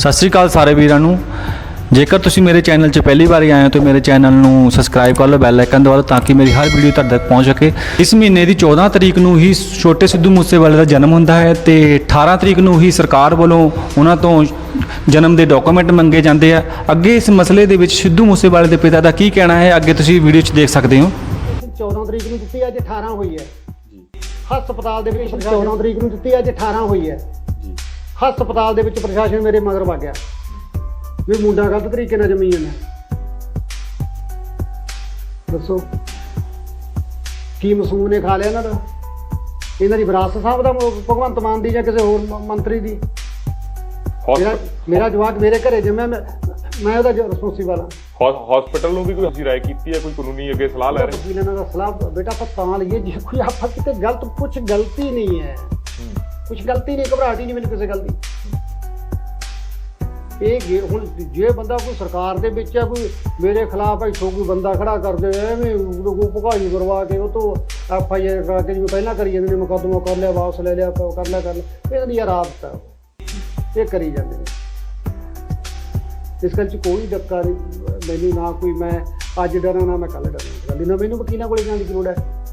ਸਤਿ ਸ੍ਰੀ ਅਕਾਲ ਸਾਰੇ ਵੀਰਾਂ ਨੂੰ। ਜੇਕਰ ਤੁਸੀਂ ਮੇਰੇ ਚੈਨਲ 'ਚ ਪਹਿਲੀ ਵਾਰ ਆਏ ਹੋ ਤਾਂ ਮੇਰੇ ਚੈਨਲ ਨੂੰ ਸਬਸਕ੍ਰਾਈਬ ਕਰ ਲਓ ਬੈਲ ਆਈਕਨ ਦਬਾ ਤਾਂ ਕਿ ਮੇਰੀ ਹਰ ਵੀਡੀਓ ਤੁਹਾਡੇ ਤੱਕ ਪਹੁੰਚ ਸਕੇ। ਇਸ ਮਹੀਨੇ ਦੀ 14 ਤਰੀਕ ਨੂੰ ਹੀ ਛੋਟੇ ਸਿੱਧੂ ਮੂਸੇਵਾਲੇ ਦਾ ਜਨਮ ਹੁੰਦਾ ਹੈ ਤੇ 18 ਤਰੀਕ ਨੂੰ ਹੀ ਸਰਕਾਰ ਵੱਲੋਂ ਉਹਨਾਂ ਤੋਂ ਜਨਮ ਦੇ ਡਾਕੂਮੈਂਟ ਮੰਗੇ ਜਾਂਦੇ ਆ। ਅੱਗੇ ਇਸ ਮਸਲੇ ਦੇ ਵਿੱਚ ਸਿੱਧੂ ਮੂਸੇਵਾਲੇ ਦੇ ਪਿਤਾ ਦਾ ਕੀ ਕਹਿਣਾ ਹੈ, ਅੱਗੇ ਤੁਸੀਂ ਵੀਡੀਓ 'ਚ ਦੇਖ ਸਕਦੇ ਹੋ। 14 ਤਰੀਕ ਨੂੰ ਦਿੱਤੀ, ਅੱਜ 18 ਹੋਈ ਹੈ। ਹਸਪਤਾਲ ਦੇ ਵਿੱਚ 14 ਤਰੀਕ ਨੂੰ ਦਿੱਤੀ, ਅੱਜ 18 ਹੋਈ ਹੈ। ਹਸਪਤਾਲ ਦੇ ਵਿੱਚ ਪ੍ਰਸ਼ਾਸਨ ਮੇਰੇ ਮਗਰ ਵਗ ਗਿਆ ਵੀ ਮੁੰਡਾ ਗਲਤ ਤਰੀਕੇ ਨਾਲ ਜੰਮੀ ਜਾਂਦਾ। ਦੱਸੋ। ਕੀ ਮਸੂਮ ਨੇ ਖਾ ਲਿਆ ਇਹਨਾਂ ਦਾ? ਇਹਨਾਂ ਦੀ ਵਿਰਾਸਤ ਸਾਹਿਬ ਦਾ ਭਗਵੰਤ ਮਾਨ ਦੀ ਜਾਂ ਕਿਸੇ ਹੋਰ ਮੰਤਰੀ ਦੀ? ਮੇਰਾ ਮੇਰਾ ਜਵਾਕ ਮੇਰੇ ਘਰੇ ਜੰਮਿਆ ਮੈਂ ਮੈਂ ਉਹਦਾ ਰਿਸਪੌਂਸੀਬਲ ਹਾਂ ਹਸਪੀਟਲ ਨੂੰ ਵੀ ਕੋਈ ਅਸੀਂ ਰਾਏ ਕੀਤੀ ਹੈ ਕੋਈ ਕਾਨੂੰਨੀ ਅੱਗੇ ਸਲਾਹ ਲੈ ਰਹੇ? ਵਕੀਲ ਇਹਨਾਂ ਦਾ ਸਲਾਹ ਬੇਟਾ ਆਪਾਂ ਤਾਂ ਲਈਏ ਜੇ ਕੋਈ ਆਪਾਂ ਕਿਤੇ ਗਲਤ ਕੁਝ ਗਲਤੀ ਨਹੀਂ ਹੈ। ਕੁਝ ਗਲਤੀ ਨਹੀਂ, ਘਬਰਾਹਟ ਹੀ ਨਹੀਂ ਮੈਨੂੰ ਕਿਸੇ ਗੱਲ ਦੀ। ਇਹ ਗੇ- ਹੁਣ ਜੇ ਬੰਦਾ ਕੋਈ ਸਰਕਾਰ ਦੇ ਵਿੱਚ ਹੈ ਕੋਈ ਮੇਰੇ ਖਿਲਾਫ ਇੱਥੋਂ ਕੋਈ ਬੰਦਾ ਖੜਾ ਕਰ ਦੇ ਐਵੇਂ ਉਹ ਭਗਾਈ ਕਰਵਾ ਕੇ ਉਹ ਤੋਂ ਐਫ ਆਈ ਆਰ ਕਰਾ ਕੇ ਜਿਵੇਂ ਪਹਿਲਾਂ ਕਰੀ ਜਾਂਦੇ ਨੇ, ਮੁਕੱਦਮਾ ਕਰ ਲਿਆ, ਵਾਪਸ ਲੈ ਲਿਆ, ਕਰ ਲਿਆ ਕਰ ਲਿਆ ਇਹਨਾਂ ਦੀ ਯਾਰ ਆਦਤ ਹੈ ਉਹ। ਇਹ ਕਰੀ ਜਾਂਦੇ ਨੇ। ਇਸ ਗੱਲ 'ਚ ਕੋਈ ਡੱਕਾ ਨਹੀਂ, ਮੈਨੂੰ ਨਾ ਕੋਈ ਮੈਂ ਅੱਜ ਡਰਾਂ, ਨਾ ਮੈਂ ਕੱਲ ਡਰਾਂ। ਗੱਲ ਨਾ ਮੈਨੂੰ ਵਕੀਲਾਂ ਕੋਲੇ ਜਾਣ ਦੀ ਲੋੜ ਹੈ?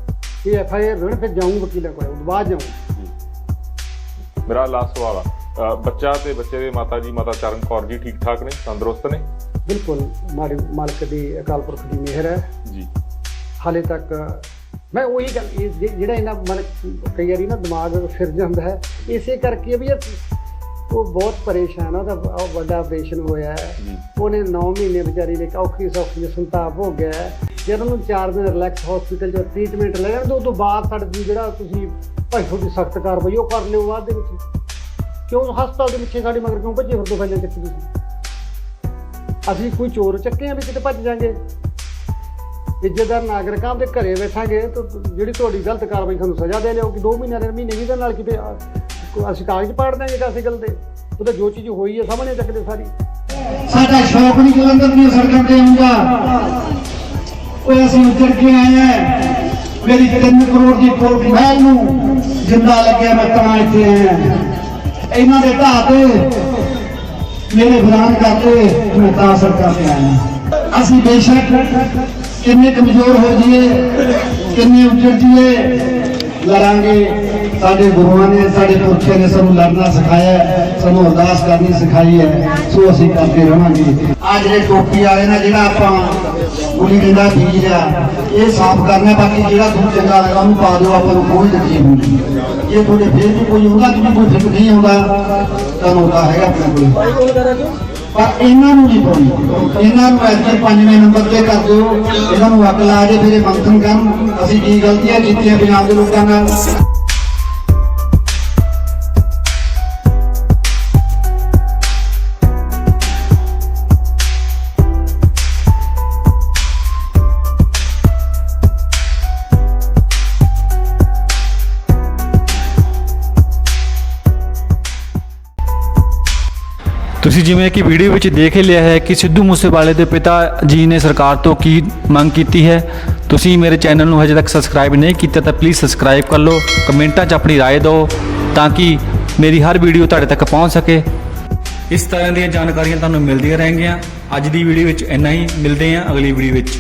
ਇਹ ਐਫ ਆਈ ਆਰ ਰਣ ਫਿਰ ਜਾਊਂ ਵਕੀਲਾਂ ਕੋਲੇ ਉਸ ਤੋਂ ਬਾਅਦ ਜਾਊਂ। ਮੇਰਾ ਲਾਸਟ ਸਵਾਲ ਆ। ਬੱਚਾ ਤੇ ਬੱਚੇ ਦੇ ਮਾਤਾ ਜੀ ਮਾਤਾ ਚਰਨ ਕੌਰ ਜੀ ਠੀਕ ਠਾਕ ਨੇ? ਤੰਦਰੁਸਤ ਨੇ? ਬਿਲਕੁਲ ਮਾਰੇ ਮਾਲਕ ਦੀ ਅਕਾਲ ਪੁਰਖ ਦੀ ਮਿਹਰ ਹੈ। ਜੀ। ਹਾਲੇ ਤੱਕ ਮੈਂ ਉਹੀ ਗੱਲ ਜਿਹੜਾ ਇਹਨਾਂ ਮਨ ਕਈ ਵਾਰੀ ਨਾ ਦਿਮਾਗ ਫਿਰ ਜਾਂਦਾ ਹੈ ਇਸੇ ਕਰਕੇ ਵੀ ਉਹ ਬਹੁਤ ਪਰੇਸ਼ਾਨ ਆ ਉਹਦਾ ਉਹ ਵੱਡਾ ਆਪਰੇਸ਼ਨ ਹੋਇਆ ਉਹਨੇ 9 ਮਹੀਨੇ ਵਿਚਾਰੀ ਨੇ ਔਖੀ ਸੌਖੀ ਸੰਤਾਪ ਹੋ ਗਿਆ। ਜਦ ਉਹਨੂੰ 4 ਦਿਨ ਰਿਲੈਕਸ ਹਸਪੀਟਲ 'ਚ ਟ੍ਰੀਟਮੈਂਟ ਲੈ ਲੈਣ ਤੋਂ ਤੋਂ ਬਾਅਦ ਸਾਡੇ ਜਿਹੜਾ ਤੁਸੀਂ ਭਾਈ ਤੁਹਾਡੀ ਸਖਤ ਕਾਰਵਾਈ ਉਹ ਕਰ ਲਿਓ ਬਾਅਦ ਦੇ ਵਿੱਚ। ਕਿਉਂ ਹਸਪਤਾਲ ਦੇ ਪਿੱਛੇ ਸਾਡੇ ਮਗਰ ਕਿਉਂ ਭੱਜੇ ਫਿਰਦੇ ਫੈਲੇ ਚੱਕੀ ਤੁਸੀਂ? ਅਸੀਂ ਕੋਈ ਚੋਰ ਚੱਕੇ ਆ ਵੀ ਕਿਤੇ ਭੱਜ ਜਾਾਂਗੇ। ਇੱਜ਼ਤਦਾਰ ਨਾਗਰਿਕਾਂ ਦੇ ਘਰੇ ਬੈਠਾਂਗੇ ਤਾਂ ਜਿਹੜੀ ਤੁਹਾਡੀ ਗਲਤ ਕਾਰਵਾਈ ਤੁਹਾਨੂੰ ਸਜ਼ਾ ਦੇ ਲਿਓ ਕਿ 2 ਮਹੀਨਿਆਂ ਦੇ ਮਹੀਨੇ ਵੀ ਦੇ ਨਾਲ ਕਿਤੇ ਅਸੀਂ ਕਾਗਜ਼ ਪਾੜ ਦਾਂਗੇ ਕਾਸੇ ਗੱਲ ਦੇ ਉਹ ਤਾਂ ਜੋ ਚੀਜ਼ ਹੋਈ ਹੈ ਸਾਹਮਣੇ ਚੱਕਦੇ ਸਾਰੀ। ਸਾਡਾ ਸ਼ੌਕ ਨਹੀਂ ਜਲੰਧਰ ਦੀਆਂ ਸੜਕਾਂ ਤੇ ਆਉਂਦਾ। ਉਹ ਅਸੀਂ ਉੱਜੜ ਕੇ ਆਏ ਆ? ਮੇਰੀ 3 ਕਰੋੜ ਦੀ ਕੋਲ ਮਹਿਲ ਨੂੰ ਜਿੰਦਾ ਲੱਗਿਆ ਮੈਂ ਤਾਂ ਇੱਥੇ ਆਇਆ। ਇਹਨਾਂ ਦੇ ਢਾਹ ਤੇ ਮੇਰੇ ਬਰਾਨ ਕਰਦੇ ਮੈਂ ਤਾਂ ਸੜਕਾਂ ਤੇ ਆਇਆ। ਅਸੀਂ ਬੇਸ਼ੱਕ ਕਿੰਨੇ ਕਮਜ਼ੋਰ ਹੋ ਜਾਈਏ, ਕਿੰਨੇ ਉੱਜੜ ਜਾਈਏ, ਲੜਾਂਗੇ। ਸਾਡੇ ਗੁਰੂਆਂ ਨੇ, ਸਾਡੇ ਪੁਰਖਿਆਂ ਨੇ ਸਾਨੂੰ ਲੜਨਾ ਸਿਖਾਇਆ ਸਾਨੂੰ ਅਰਦਾਸ ਕਰਨੀ ਸਿਖਾਈ ਹੈ। ਸੋ ਅਸੀਂ ਕਰਦੇ ਰਹਾਂਗੇ ਆ ਜਿਹੜੇ ਟੋਪੀ ਵਾਲੇ ਨਾ ਜਿਹੜਾ ਆਪਾਂ ਗੁਲੀ ਡੰਡਾ ਬੀਜ ਆ। ਇਹ ਸਾਫ਼ ਕਰਨਾ, ਬਾਕੀ ਜਿਹੜਾ ਤੁਹਾਨੂੰ ਚੰਗਾ ਲੱਗਦਾ ਉਹਨੂੰ ਪਾ ਦਿਓ, ਆਪਾਂ ਨੂੰ ਕੋਈ ਤਕਲੀਫ ਨਹੀਂ ਜੇ ਤੁਹਾਡੇ ਫੇਰ ਵੀ ਕੋਈ ਹੁੰਦਾ ਕਿ ਕੋਈ ਫਿੱਕ ਨਹੀਂ ਆਉਂਦਾ ਤੁਹਾਨੂੰ ਉਹਦਾ ਹੈਗਾ ਆਪਣੇ ਕੋਲ। ਪਰ ਇਹਨਾਂ ਨੂੰ ਨਹੀਂ ਪਾਉਣੀ। ਇਹਨਾਂ ਨੂੰ ਇੱਥੇ ਪੰਜਵੇਂ ਨੰਬਰ ਤੇ ਕਰ ਦਿਓ। ਇਹਨਾਂ ਨੂੰ ਅੱਗ ਲਾ ਕੇ ਫਿਰ ਇਹ ਮੰਥਨ ਕਰਨ। ਅਸੀਂ ਕੀ ਗਲਤੀਆਂ ਕੀਤੀਆਂ ਪੰਜਾਬ ਦੇ ਲੋਕਾਂ ਨਾਲ? ਤੁਸੀਂ ਜਿਵੇਂ ਕਿ ਵੀਡੀਓ ਵਿੱਚ ਦੇਖ ਹੀ ਲਿਆ ਹੈ ਕਿ ਸਿੱਧੂ ਮੂਸੇਵਾਲੇ ਦੇ ਪਿਤਾ ਜੀ ਨੇ ਸਰਕਾਰ ਤੋਂ ਕੀ ਮੰਗ ਕੀਤੀ ਹੈ ਤੁਸੀਂ ਮੇਰੇ ਚੈਨਲ ਨੂੰ ਹਜੇ ਤੱਕ ਸਬਸਕ੍ਰਾਈਬ ਨਹੀਂ ਕੀਤਾ ਤਾਂ ਪਲੀਜ਼ ਸਬਸਕ੍ਰਾਈਬ ਕਰ ਲਓ ਕਮੈਂਟਾਂ 'ਚ ਆਪਣੀ رائے ਦਿਓ ਤਾਂ ਕਿ ਮੇਰੀ ਹਰ ਵੀਡੀਓ ਤੁਹਾਡੇ ਤੱਕ ਪਹੁੰਚ ਸਕੇ ਇਸ ਤਰ੍ਹਾਂ ਦੀਆਂ ਜਾਣਕਾਰੀਆਂ ਤੁਹਾਨੂੰ ਮਿਲਦੀਆਂ ਰਹਿਣਗੀਆਂ ਅੱਜ ਦੀ ਵੀਡੀਓ ਵਿੱਚ ਇੰਨਾ ਹੀ ਮਿਲਦੇ ਹਾਂ ਅਗਲੀ ਵੀਡੀਓ ਵਿੱਚ